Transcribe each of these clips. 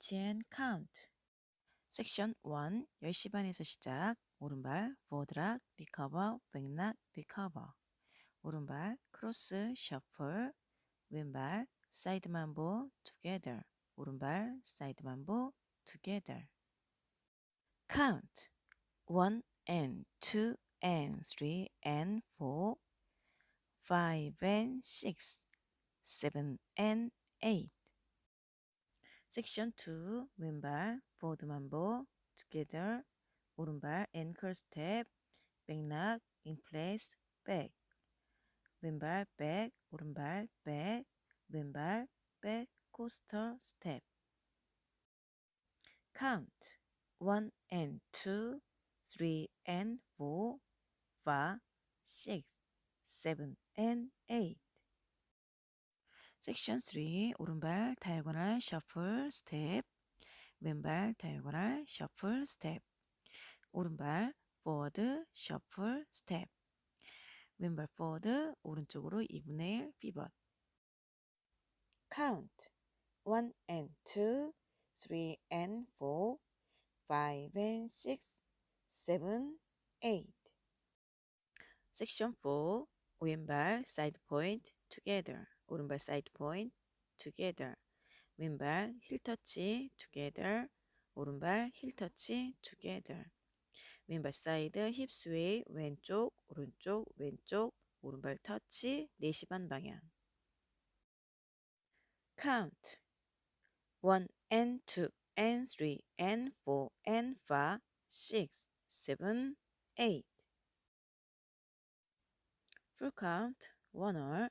Teach and Count. 섹션 1, 10시 반에서 시작. 오른발, 보드락, 리커버, 백락, 리커버. 오른발, 크로스, 셔플. 왼발, 사이드 만보, together. 오른발, 사이드 만보, together. Count. 1 and 2 and 3 and 4, 5 and 6, 7 and 8. 섹션 2 왼발 보드 만보 together 오른발 ankle step 백락 in place back 왼발 back 오른발 back 왼발 back coaster step count 1 and 2 3 and 4 5 6 7 and 8 섹션 3 오른발 다이아고널 셔플 스텝 왼발 다이아고널 셔플 스텝 오른발 포워드 셔플 스텝 왼발 포워드 오른쪽으로 2분의 1 피벗 count. 1 and 2 3 and 4 5 and 6 7 8 섹션 4 왼발 사이드 포인트 together 오른발 사이드 포인트 together 왼발 힐 터치 together 오른발 힐 터치 together 왼발 사이드 힙 스웨이 왼쪽 오른쪽 왼쪽 오른발 터치 4시 반 방향 count 1 and 2 and 3 and 4 and 5 6 7 8 full count one or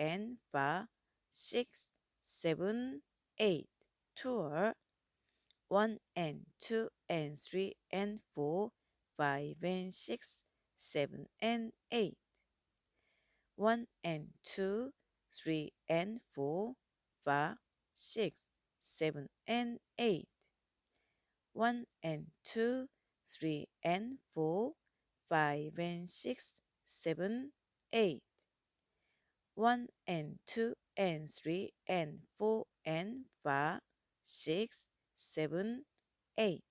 and 5 6 7 8 tour. 1 and 2 and 3 and 4 5 and 6 7 and 8 1 and 2 3 and 4 5 6 7 and 8 1 and 2 3 and 4 5 and 6 7 8 1 and 2 and 3 and 4 and 5 6 7 8